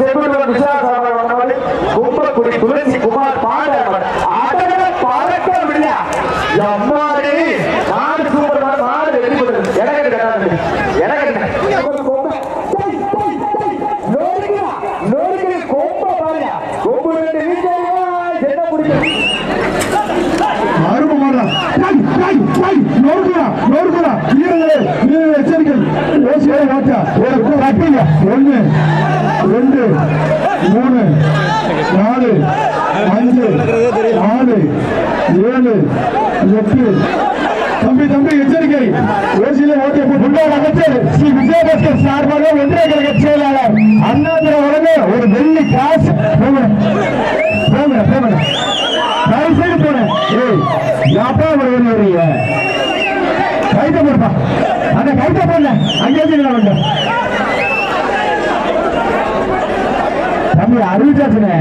செங்குட்டுவன் விசாரணை கும்பக்குடி துளசி குமார் பாண்டவர் அடட பறக்க விடல எம்மாடி நாடு சூப்பர் நாடு வெற்றி பெற்றது எனக்கு எனக்கு கொம்ப ரெண்டு மூணு நாலு அஞ்சு ஆறு ஏழு எட்டு. தம்பி தம்பி எச்சரிக்கை. ஓசியில ஓகே முன்னாள் அமைச்சர் ஸ்ரீ விஜயபாஸ்கர் சார்பாக ஒன்றிய கழக செயலாளர் அண்ணாந்திர வழங்க ஒரு வெள்ளி காசு. போங்க. போங்க தயவு செய்து போனேன் ஏய் யாப்பா ஒரு வரீங்க கைத்த போடுப்பா. அந்த கைத்த போடல. அங்கே வந்து அருள் அறிவிச்சாச்சுனே